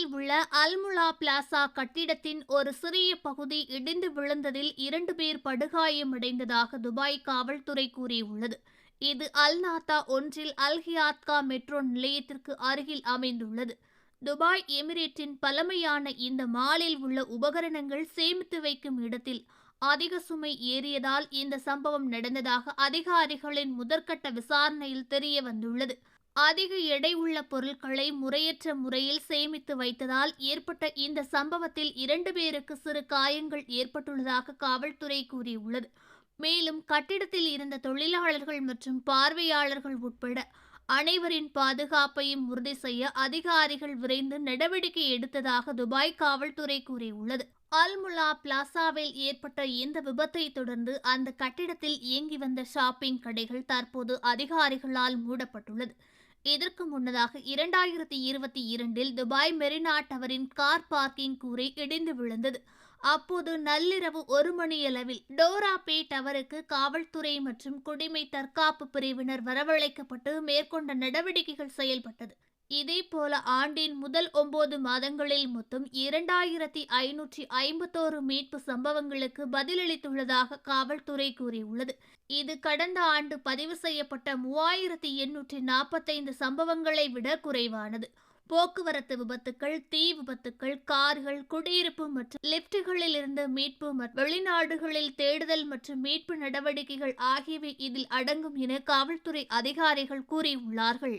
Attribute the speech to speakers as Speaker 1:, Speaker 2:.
Speaker 1: அல்முலா plaza கட்டிடத்தின் ஒரு சிறிய பகுதி இடிந்து விழுந்ததில் இரண்டு பேர் படுகாயமடைந்ததாக துபாய் காவல்துறை கூறியுள்ளது. இது அல்நாத்தா ஒன்றில் அல்ஹியாத்கா மெட்ரோ நிலையத்திற்கு அருகில் அமைந்துள்ளது. துபாய் எமிரேட்டின் பழமையான இந்த மாலில் உள்ள உபகரணங்கள் சேமித்து வைக்கும் இடத்தில் அதிக சுமை ஏறியதால் இந்த சம்பவம் நடந்ததாக அதிகாரிகளின் முதற்கட்ட விசாரணையில் தெரிய வந்துள்ளது அதிக எடை உள்ள பொருட்களை முறையற்ற முறையில் சேமித்து வைத்ததால் ஏற்பட்ட இந்த சம்பவத்தில் இரண்டு பேருக்கு சிறு காயங்கள் ஏற்பட்டுள்ளதாக காவல்துறை கூறியுள்ளது. மேலும் கட்டிடத்தில் இருந்த தொழிலாளர்கள் மற்றும் பார்வையாளர்கள் உட்பட அனைவரின் பாதுகாப்பையும் உறுதி செய்ய அதிகாரிகள் விரைந்து நடவடிக்கை எடுத்ததாக துபாய் காவல்துறை கூறியுள்ளது. அல்முலா பிளாசாவில் ஏற்பட்ட இந்த விபத்தை தொடர்ந்து அந்த கட்டிடத்தில் இயங்கி வந்த ஷாப்பிங் கடைகள் தற்போது அதிகாரிகளால் மூடப்பட்டுள்ளது. இதற்கு முன்னதாக இரண்டாயிரத்தி இருபத்தி இரண்டில் துபாய் மெரினா டவரின் கார் பார்க்கிங் கூரை இடிந்து விழுந்தது. அப்போது நள்ளிரவு ஒரு மணியளவில் டோரா பே டவருக்கு காவல்துறை மற்றும் குடிமை தற்காப்பு பிரிவினர் வரவழைக்கப்பட்டு மேற்கொண்ட நடவடிக்கைகள் செயல்பட்டது. இதேபோல ஆண்டின் முதல் ஒன்பது மாதங்களில் மொத்தம் இரண்டாயிரத்தி ஐநூற்றி ஐம்பத்தோரு மீட்பு சம்பவங்களுக்கு பதிலளித்துள்ளதாக காவல்துறை கூறியுள்ளது. இது கடந்த ஆண்டு பதிவு செய்யப்பட்ட மூவாயிரத்தி எண்ணூற்றி நாற்பத்தைந்து சம்பவங்களை விட குறைவானது. போக்குவரத்து விபத்துக்கள் தீ விபத்துக்கள் கார்கள் குடியிருப்பு மற்றும் லிப்டுகளில் இருந்து மீட்பு மற்றும் வெளிநாடுகளில் தேடுதல் மற்றும் மீட்பு நடவடிக்கைகள் ஆகியவை இதில் அடங்கும் என காவல்துறை அதிகாரிகள் கூறியுள்ளார்கள்.